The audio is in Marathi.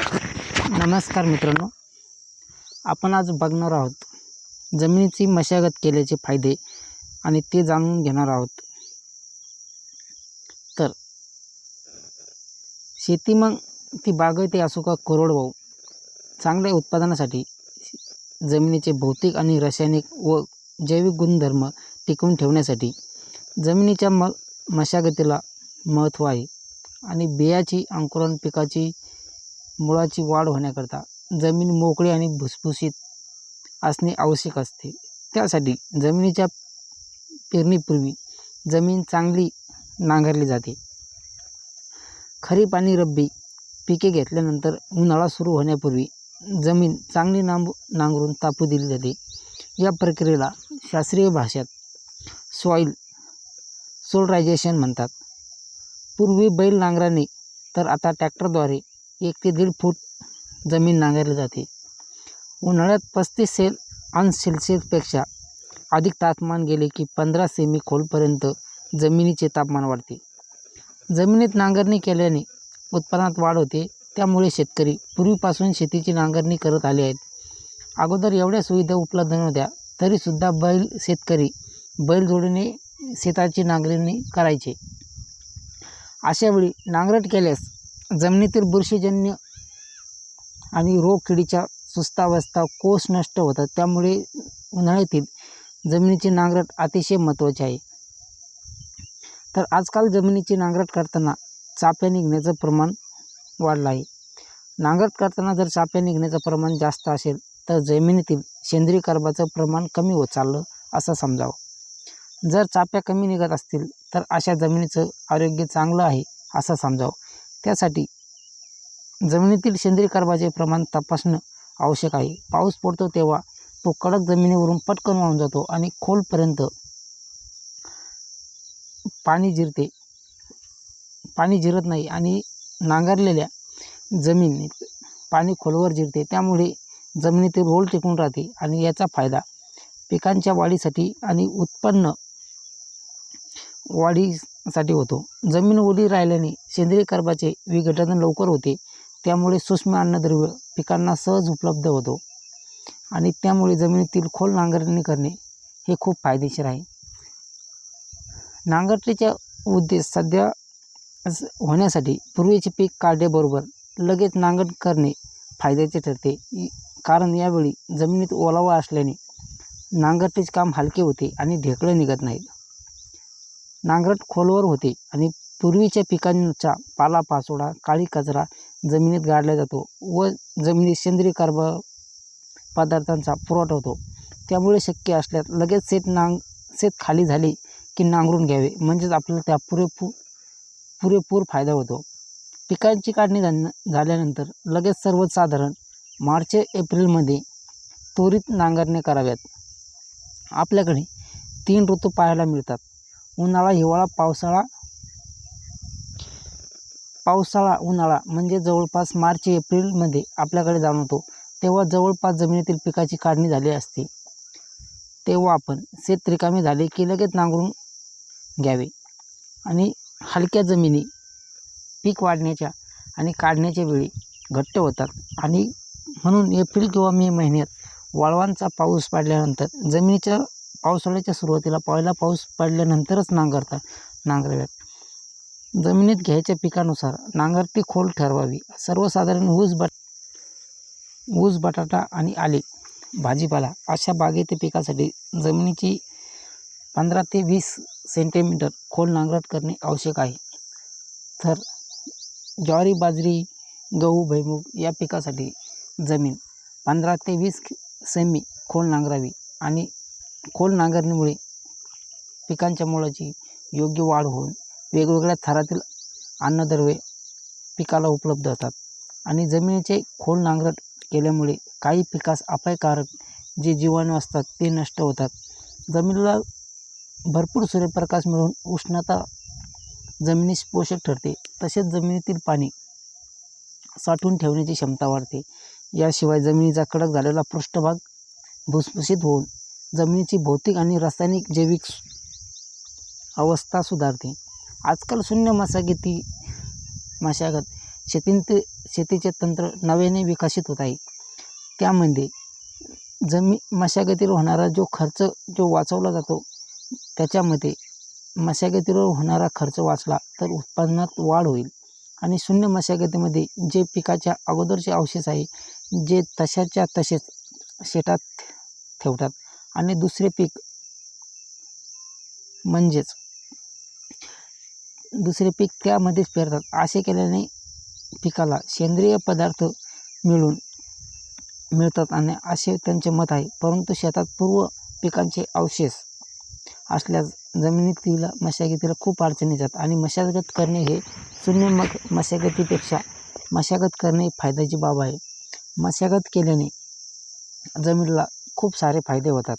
नमस्कार मित्रांनो. आपण आज बघणार आहोत जमिनीची मशागत केल्याचे फायदे आणि ते जाणून घेणार आहोत. तर शेती मग ती बागायती असो का कोरडवाहू चांगल्या उत्पादनासाठी जमिनीचे भौतिक आणि रासायनिक व जैविक गुणधर्म टिकवून ठेवण्यासाठी जमिनीच्या म मशागतीला महत्त्व आहे आणि बियाची अंकुरण पिकाची मुळाची वाढ होण्याकरता जमीन मोकळी आणि भुसभुशीत असणे आवश्यक असते. त्यासाठी जमिनीच्या पेरणीपूर्वी जमीन चांगली नांगरली जाते. खरीप आणि रब्बी पिके घेतल्यानंतर उन्हाळा सुरू होण्यापूर्वी जमीन चांगली नांब नांगरून तापू दिली जाते. या प्रक्रियेला शास्त्रीय भाषेत सॉईल सोलरायझेशन म्हणतात. पूर्वी बैल नांगराने तर आता ट्रॅक्टरद्वारे एक ते दीड फूट जमीन नांगरली जाते. उन्हाळ्यात पस्तीस सेल अंश सेल्सिअसपेक्षा अधिक तापमान गेले की पंधरा सेमी खोलपर्यंत जमिनीचे तापमान वाढते. जमिनीत नांगरणी केल्याने उत्पन्नात वाढ होते. त्यामुळे शेतकरी पूर्वीपासून शेतीची नांगरणी करत आले आहेत. अगोदर एवढ्या सुविधा उपलब्ध नव्हत्या तरीसुद्धा बैल शेतकरी बैलजोडीने शेताची नांगरणी करायचे. अशावेळी नांगरट केल्यास जमिनीतील बुरशीजन्य आणि रोगकिडीच्या सुस्तावस्था कोष नष्ट होतात. त्यामुळे उन्हाळ्यातील जमिनीची नांगरट अतिशय महत्त्वाची आहे. तर आजकाल जमिनीची नांगरट करताना चाप्या निघण्याचं प्रमाण वाढलं आहे. नांगरट करताना जर चाप्या निघण्याचं प्रमाण जास्त असेल तर जमिनीतील सेंद्रिय कर्बाचं प्रमाण कमी होत चाललं असं समजावं. जर चाप्या कमी निघत असतील तर अशा जमिनीचं आरोग्य चांगलं आहे असं समजावं. त्यासाठी जमिनीतील सेंद्रिय कर्बाचे प्रमाण तपासणं आवश्यक आहे. पाऊस पडतो तेव्हा तो कडक जमिनीवरून पटकन वाहून जातो आणि खोलपर्यंत पाणी जिरते. पाणी जिरत नाही आणि नांगरलेल्या जमिनीत पाणी खोलवर जिरते. त्यामुळे जमिनीतील रोल टिकून राहते आणि याचा फायदा पिकांच्या वाढीसाठी आणि उत्पन्न साठी होतो. जमीन ओली राहिल्याने सेंद्रिय कर्बाचे विघटन लवकर होते. त्यामुळे सूक्ष्म अन्नद्रव्य पिकांना सहज उपलब्ध होतो. आणि त्यामुळे जमिनीतील खोल नांगरणी करणे हे खूप फायदेशीर आहे. नांगरटीचा उद्देश सध्या होण्यासाठी पूर्वीचे पीक काढल्याबरोबर लगेच नांगरट करणे फायद्याचे ठरते. कारण यावेळी जमिनीत ओलावा असल्याने नांगरटीचे काम हलके होते आणि ढेकळं निघत नाहीत. नांगरट खोलवर होते आणि पूर्वीच्या पिकांचा पालापाचोळा काळी कचरा जमिनीत गाडला जातो व जमिनीत सेंद्रिय कार्ब पदार्थांचा पुरवठा होतो. त्यामुळे शक्य असल्यास लगेच शेत नांग शेत खाली झाले की नांगरून घ्यावे. म्हणजेच आपल्याला त्या पुरेपूर पुरेपूर फायदा होतो. पिकांची काढणी झाल्यानंतर लगेच सर्वसाधारण मार्च एप्रिलमध्ये त्वरित नांगरणे कराव्यात. आपल्याकडे तीन ऋतू पाहायला मिळतात. उन्हाळा हिवाळा पावसाळा. पावसाळा उन्हाळा म्हणजे जवळपास मार्च एप्रिलमध्ये आपल्याकडे जाणवतो. तेव्हा जवळपास जमिनीतील पिकाची काढणी झाली असते. तेव्हा आपण शेत रिकामे झाले की लगेच नांगरून घ्यावे. आणि हलक्या जमिनी पीक वाढण्याच्या आणि काढण्याच्या वेळी घट्ट होतात. आणि म्हणून एप्रिल किंवा मे महिन्यात वाळवांचा पाऊस पडल्यानंतर जमिनीच्या पावसाळ्याच्या सुरुवातीला पहिला पाऊस पडल्यानंतरच नांगरतात नांगराव्यात जमिनीत घ्यायच्या पिकानुसार नांगरती खोल ठरवावी. सर्वसाधारण ऊस बट ऊस बटाटा आणि आले भाजीपाला अशा बागेतील पिकासाठी जमिनीची पंधरा ते वीस सेंटीमीटर खोल नांगरट करणे आवश्यक आहे. तर ज्वारी बाजरी गहू भुईमूग या पिकासाठी जमीन पंधरा ते वीस सेमी खोल नांगरावी आणि खोल नांगरणीमुळे पिकांच्या मुळाची योग्य वाढ होऊन वेगवेगळ्या थरातील अन्नद्रव्ये पिकाला उपलब्ध होतात. आणि जमिनीचे खोल नांगरट केल्यामुळे काही पिकास अपायकारक जे जीवाणू असतात ते नष्ट होतात. जमिनीला भरपूर सूर्यप्रकाश मिळून उष्णता जमिनीस पोषक ठरते. तसेच जमिनीतील पाणी साठवून ठेवण्याची क्षमता वाढते. याशिवाय जमिनीचा कडक झालेला पृष्ठभाग भुसभुशीत होऊन जमिनीची भौतिक आणि रासायनिक जैविक अवस्था सुधारते. आजकाल शून्य मशागती मशागत शेतींत शेतीचे तंत्र नव्याने विकसित होत आहे. त्यामध्ये जमी मशागतीवर होणारा जो खर्च जो वाचवला जातो त्याच्यामध्ये मशागतीवर होणारा खर्च वाचला तर उत्पादनात वाढ होईल. आणि शून्य मशागतीमध्ये जे पिकाच्या अगोदरचे अवशेष आहे जे तशाच्या तसेच शेतात ठेवतात आणि दुसरे पीक म्हणजेच दुसरे पीक त्यामध्येच पेरतात. असे केल्याने पिकाला सेंद्रिय पदार्थ मिळून मिळतात आणि असे त्यांचे मत आहे. परंतु शेतात पूर्व पिकांचे अवशेष असल्यास जमिनीतील मशागतीला खूप अडचणी येतात आणि मशागत करणे हे शून्य मग मशागतीपेक्षा मशागत करणे फायद्याची बाब आहे. मशागत केल्याने जमिनीला खूप सारे फायदे होतात.